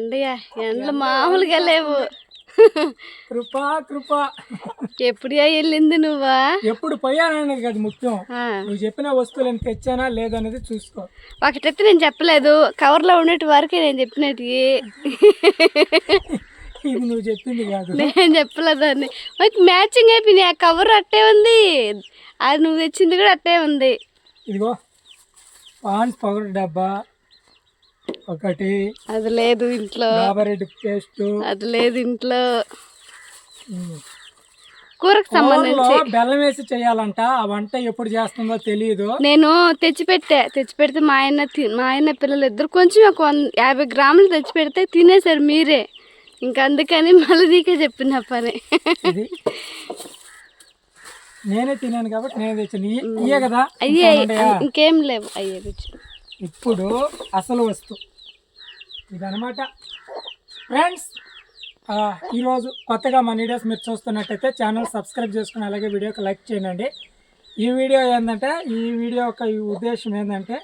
ఎండగా ఎండలు మామూలుగా లేవు. కృప కృప. ఎప్పుడుగా వెళ్ళింది నువ్వా? ఎప్పుడు పోయాననేది కదా ముఖ్యం. నువ్వు చెప్పిన వస్తువులను తెచ్చానా లేదనేది చూసుకో. ఒకటైతే నేను చెప్పలేదు. కవర్లో ఉండేటి వరకే నేను చెప్పినట్టు. ఇది నువ్వు చెప్పింది కాదు. నేను చెప్పలేదాన్ని మాకు మ్యాచింగ్ అయిపోయింది ఆ కవర్ అట్టే ఉంది. అది నువ్వు తెచ్చింది కూడా అట్టే ఉంది. ఇదిగో పాన్స్ పౌడర్ డబ్బా. ఒకటి. అది లేదు ఇంట్లో. పేస్ట్. అది లేదు ఇంట్లో. కూరకు సంబంధించి. బెల్లం వేసి చేయాలంట. ఆ వంట ఎప్పుడు చేస్తుందో తెలియదు నేను తెచ్చిపెట్టా. తెచ్చిపెడితే మా ఆయన మా ఆయన పిల్లలు ఇద్దరు కొంచెం ఒక వంద యాభై గ్రాములు తెచ్చిపెడితే తినేసారు మీరే. ఇంకా అందుకని మళ్ళీ నీకే చెప్పిన పని. నేనే తినాను కాబట్టి నేను తెచ్చాను. ఇయ్యే- కదా? అయ్యే ఇంకా లేవు. అయ్యే రుచి ఇప్పుడు అసలు వస్తు ఇదనమాట ఫ్రెండ్స్ ఈరోజు కొత్తగా మన వీడియోస్ మీరు చూస్తున్నట్టయితే ఛానల్ సబ్స్క్రైబ్ చేసుకుని అలాగే వీడియోకి లైక్ చేయండి. ఈ వీడియో ఏంటంటే ఈ వీడియో యొక్క ఈ ఉద్దేశం ఏంటంటే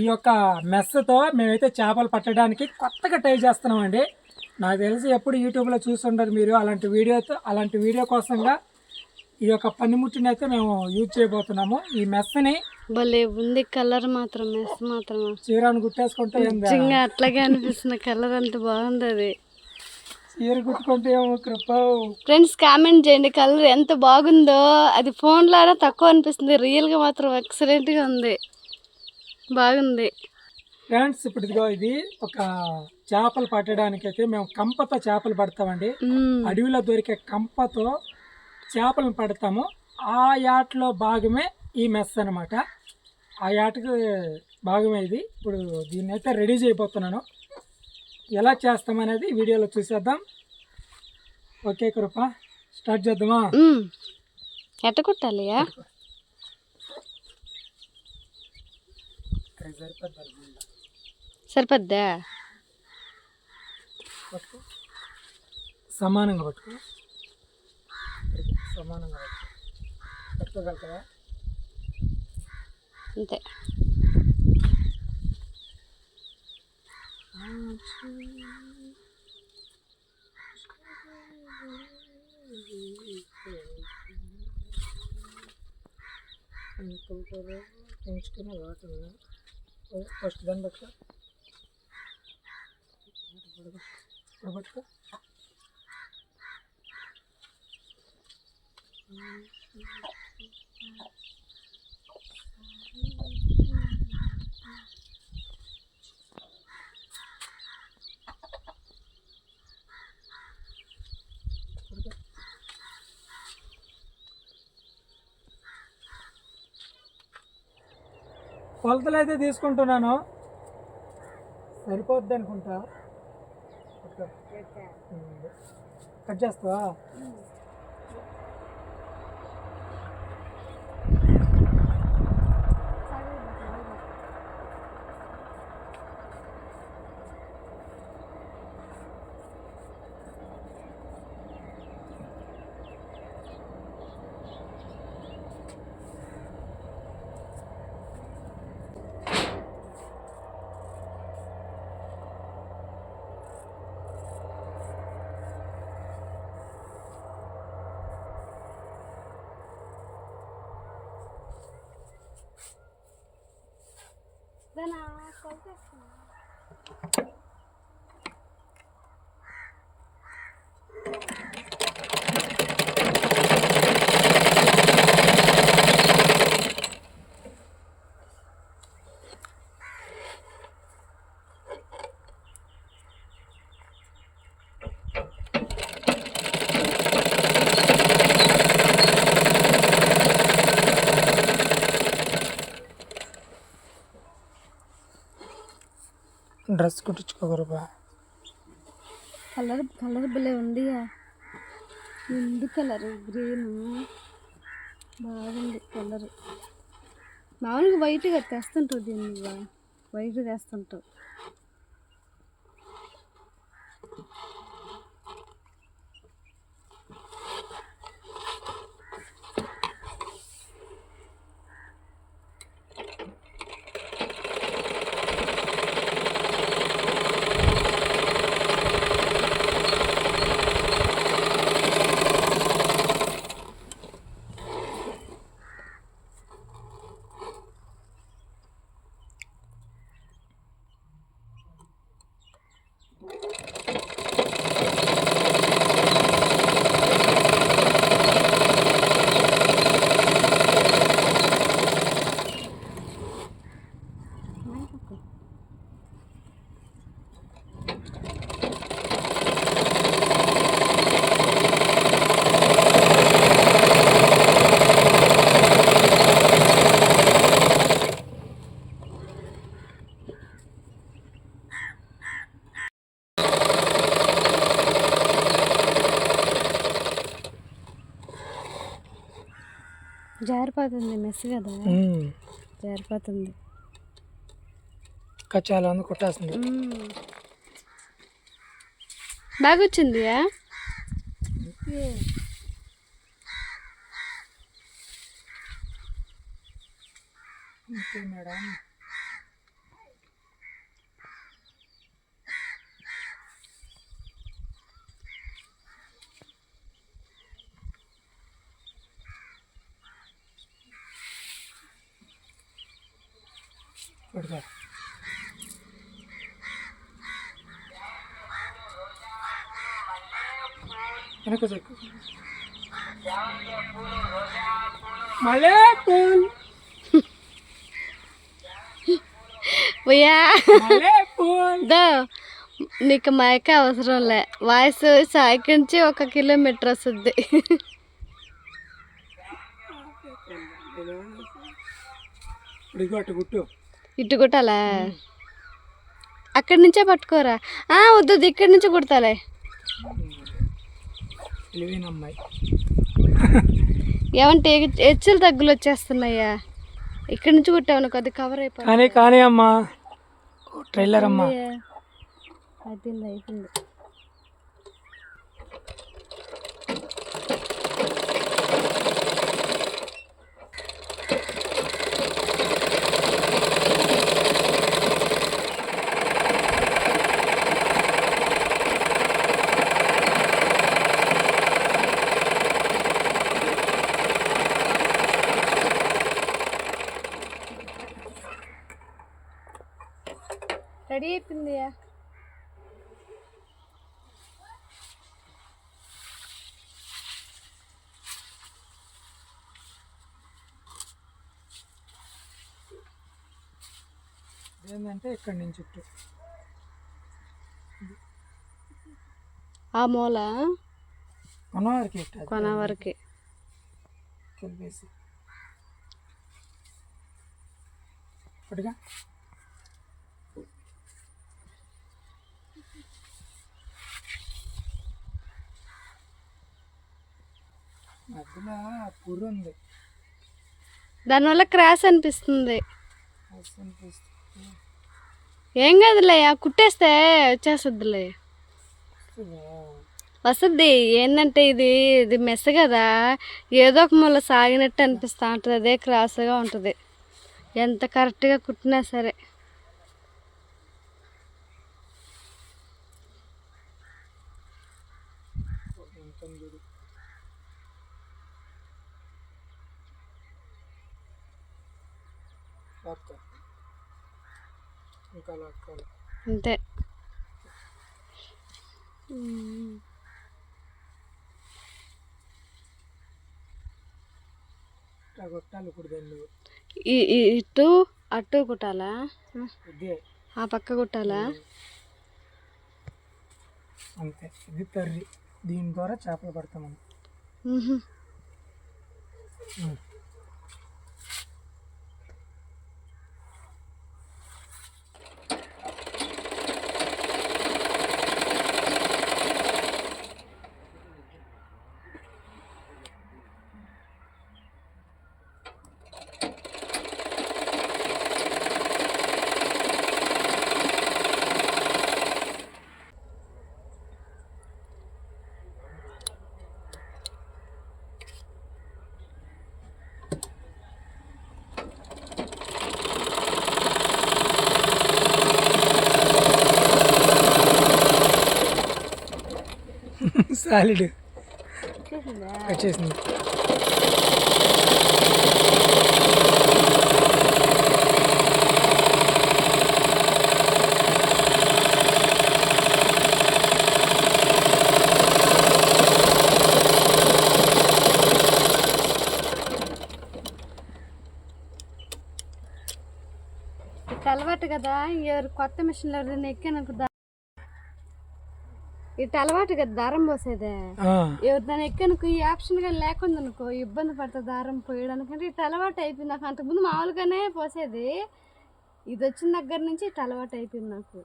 ఈ యొక్క మెస్తో మేమైతే చేపలు పట్టడానికి కొత్తగా ట్రై చేస్తున్నామండి. నాకు తెలిసి ఎప్పుడు యూట్యూబ్లో చూస్తుంటారు మీరు. అలాంటి వీడియోతో అలాంటి వీడియో కోసంగా ఈ యొక్క పనిముట్టిని అయితే మేము యూజ్ చేయబోతున్నాము. ఈ మెస్ని భలే ఉంది కలర్ మాత్రం మెస్ మాత్రం చీరను గుట్టేసుకుంటే నిజంగా అట్లాగే అనిపిస్తుంది కలర్ అంత బాగుంది అది. చీర కుట్టుకుంటే ఫ్రెండ్స్ కామెంట్ చేయండి కలర్ ఎంత బాగుందో. అది ఫోన్లో తక్కువ అనిపిస్తుంది. రియల్గా మాత్రం ఎక్సలెంట్గా ఉంది. బాగుంది. ఫ్రెండ్స్ ఇప్పుడు ఇదిగో ఇది ఒక చేపలు పట్టడానికి అయితే మేము కంపతో చేపలు పడతామండి. అడవిలో దొరికే కంపతో చేపలను పడతాము. ఆ యాట్లో భాగమే ఈ మెస్ అనమాట ఆ యాటకు భాగమే ఇది. ఇప్పుడు దీన్ని అయితే రెడీ చేయబోతున్నాను. ఎలా చేస్తామనేది వీడియోలో చూసేద్దాం. ఓకే కృప స్టార్ట్ చేద్దామా. ఎట్ట కుట్టాలియా? సరిపోద్దా సమానంగా పట్టుకో. సమానంగా పట్టుకో. పట్టుకోగలుగుతావా? అంతే. పెంచుకుని వాటర్ ఫస్ట్ దాన్ని పట్టుకో. పట్టుకో. కొలతలు అయితే తీసుకుంటున్నాను. సరిపోద్ది అనుకుంటా. పట్టుకో. ఉమ్. కట్ చేస్తావా డ్రెస్ కుట్టించుకోగలరా కలర్ కలర్ భలే ఉంది ముందు కలర్ గ్రీన్ బాగుంది కలర్. మామూలుగా వైట్గా తెస్తుంటావు దీన్ని వైట్ తెస్తుంటావు. జారిపోతుంది మెస్ కదా. జారిపోతుంది. ఇంకా చాలా ఉంది కుట్టాల్సింది బాగా వచ్చింది మేడం. పడుకో వెనక చెక్కు మళ్ళీ పూల్ దో నీకు మైక అవసరం లే. వాయిస్ సాయికి నుంచి ఒక కిలోమీటర్ వస్తుంది. ఇప్పుడు అటు గుట్టు ఇటు కుట్టాలా అక్కడి నుంచే పట్టుకోరా. ఆ, వద్దు వద్దు, ఇక్కడి నుంచి కుడతాలే ఏమంటే హెచ్చులు తగ్గులు వచ్చేస్తున్నాయా ఇక్కడి నుంచి కుట్టావు కొద్ది కవర్ అయిపోయింది కానీ కానీ అమ్మా ట్రైలర్ అమ్మా. అయిపోయింది అయిపోయింది రెడీ అయిపోయింది ఏంటంటే ఇక్కడి నుంచి చుట్టూ. ఆ మూల కొనవారికి ఎట్ట కొన వరకు కలిపేసి. ఒకటిగా మధ్యలో పుర్రు ఉంది. దానివల్ల క్రాష్ అనిపిస్తుంది. ఏం కాదులే ఆ కుట్టేస్తే వచ్చేస్తుందిలే. వస్తుందా? వస్తుంది. ఏంటంటే ఇది ఇది మెస్ కదా. ఏదో ఒక మూల సాగినట్టు అనిపిస్తూ ఉంటుంది. అదే క్రాస్గా ఉంటుంది. ఎంత కరెక్ట్గా కుట్టినా సరే ఉంటుంది చూడు. లాక్కో. ఇంకా లాక్కోవాలి అంతే. ఇటు అటు కుట్టాలా ఆ పక్క కుట్టాలా అంతే. ఇది కర్రీ దీని ద్వారా చేపలు పడతాం మనం. సాలిడ్. వచ్చేసింది? అలవాటు కదా ఎవరు కొత్త మిషన్లు ఎవరైనా ఎక్కాను ఇటు అలవాటు కదా దారం పోసేదే. ఆ, ఎవరు దాన్ని ఎక్కనుకో ఈ ఆప్షన్ కానీ లేకుండా అనుకో ఇబ్బంది పడుతుంది దారం పోయడానికి అంటే ఇటు అలవాటు అయిపోయింది నాకు. అంతకుముందు మామూలుగానే పోసేది. ఇది వచ్చిన దగ్గర నుంచి ఇటు అలవాటు అయిపోయింది నాకు.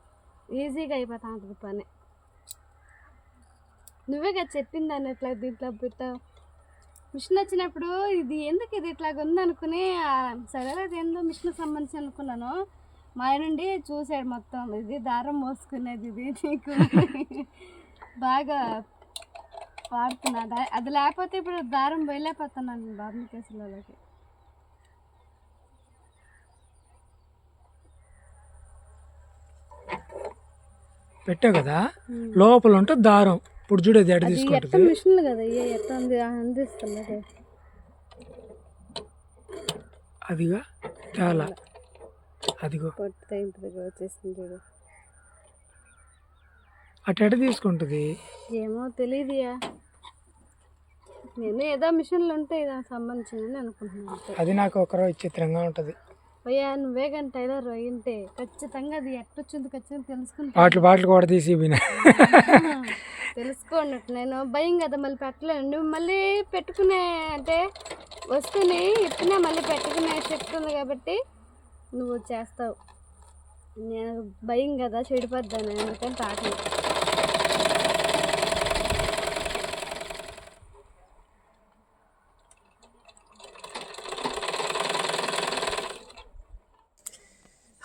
ఈజీగా అయిపోతా ఉంటుంది పని. నువ్వే కదా చెప్పింది దాన్ని ఇట్లా దీంట్లో పెట్టావు మిషన్ వచ్చినప్పుడు ఇది ఎందుకు ఇది ఇట్లాగ ఉంది అనుకుని సరే అది ఏందో మిషన్ సంబంధించి అనుకున్నాను. మా ఆయన నుండి చూసాడు మొత్తం. ఇది దారం మోసుకునేది ఇది నీకు బాగా వాడుతున్నా అది లేకపోతే ఇప్పుడు దారం పోయలేకపోతున్నాను బాబు కేసులకి పెట్టావు కదా? లోపల ఉంటే దారం. ఇప్పుడు చూడేది ఎడ అది ఎట్ట తీసుకుంటుంది మిషన్లు కదా ఏ ఎట్ట అంది. అందిస్తున్నది అదిగా. చాలా అదిగో వచ్చేసింది చూడు. అటు ఎట తీసుకుంటుంది? ఏమో తెలియదుయా నేను ఏదో మిషన్లు ఉంటాయి దానికి సంబంధించిందని అనుకుంటున్నాను అది నాకు ఒకరో విచిత్రంగా ఉంటుంది. అయ్యా నువ్వే కానీ టైలర్ అయ్యింటే ఖచ్చితంగా అది ఎట్టొచ్చింది ఖచ్చితంగా తెలుసుకుంటా. బాటిల్ బాటిల్ కూడా తీసి పోయినా తెలుసుకోండి నేను. భయం కదా మళ్ళీ పెట్టలేను. నువ్వు మళ్ళీ పెట్టుకునే అంటే వస్తువుని ఇప్పుడే మళ్ళీ పెట్టుకునే శక్తి ఉంది కాబట్టి నువ్వు చేస్తావు. నేను భయం కదా చెడిపోద్దాను. అందుకని తాకలేదు.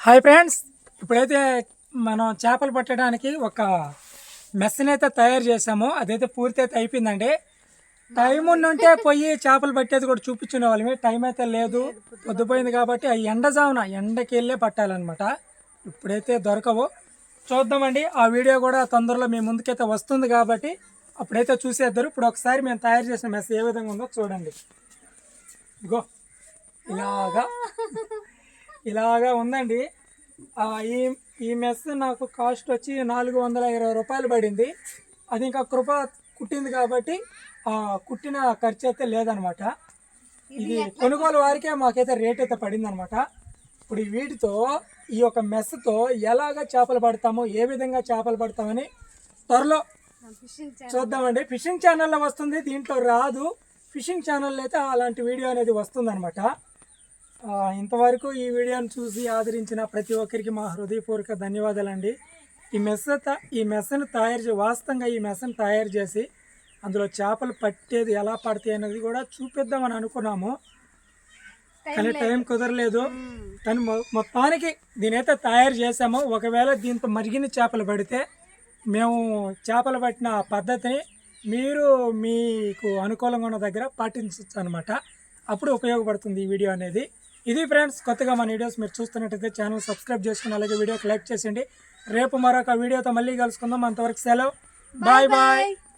హాయ్ ఫ్రెండ్స్ ఇప్పుడైతే మనం చేపలు పట్టడానికి ఒక మెస్ని అయితే తయారు చేసాము అదైతే పూర్తి అయితే అయిపోయిందండి. టైం ఉంటే పోయి చేపలు పట్టేది కూడా చూపించుకునే వాళ్ళమే టైం అయితే లేదు పొద్దుపోయింది కాబట్టి ఆ ఎండజామున ఎండకి వెళ్ళే పట్టాలన్నమాట. ఇప్పుడైతే దొరకవు. చూద్దామండి ఆ వీడియో కూడా తొందరలో మీ ముందుకైతే వస్తుంది కాబట్టి అప్పుడైతే చూసేద్దరు. ఇప్పుడు ఒకసారి మేము తయారు చేసిన మెస్ ఏ విధంగా ఉందో చూడండి. ఇగో ఇలాగా. ఇలాగా ఉందండి. ఈ ఈ మెస్ నాకు కాస్ట్ వచ్చి నాలుగు వందల ఇరవై రూపాయలు పడింది. అది ఇంకా కృప కుట్టింది కాబట్టి ఆ కుట్టిన ఖర్చు అయితే లేదనమాట. ఇది కొనుగోలు వారికే మాకైతే రేట్ అయితే పడింది అనమాట ఇప్పుడు ఈ వీటితో ఈ యొక్క మెస్తో ఎలాగ చేపలు పడతామో ఏ విధంగా చేపలు పడతామని త్వరలో చూద్దామండి. ఫిషింగ్ ఛానల్లో వస్తుంది దీంట్లో రాదు. ఫిషింగ్ ఛానల్లో అయితే అలాంటి వీడియో అనేది వస్తుందన్నమాట ఇంతవరకు ఈ వీడియోని చూసి ఆదరించిన ప్రతి ఒక్కరికి మా హృదయపూర్వక ధన్యవాదాలండి. ఈ మెస్ ఈ మెస్ని తయారు చే వాస్తవంగా ఈ మెస్ని తయారు చేసి అందులో చేపలు పట్టేది ఎలా పడతాయి అనేది కూడా చూపిద్దామని అనుకున్నాము. కానీ టైం కుదరలేదు. కానీ మొత్తానికి దీనైతే తయారు చేసాము ఒకవేళ దీంతో మరిగిన చేపలు పడితే మేము చేపలు పట్టిన పద్ధతిని మీరు మీకు అనుకూలంగా ఉన్న దగ్గర పాటించవచ్చు అనమాట అప్పుడు ఉపయోగపడుతుంది ఈ వీడియో అనేది. ఇది ఫ్రెండ్స్ కొత్తగా మన వీడియోస్ మీరు చూస్తున్నట్టయితే ఛానల్ సబ్స్క్రైబ్ చేసుకుని అలాగే వీడియోకి లైక్ చేసేయండి. రేపు మరొక వీడియోతో మళ్ళీ కలుసుకుందాం. అంతవరకు సెలవు. Bye bye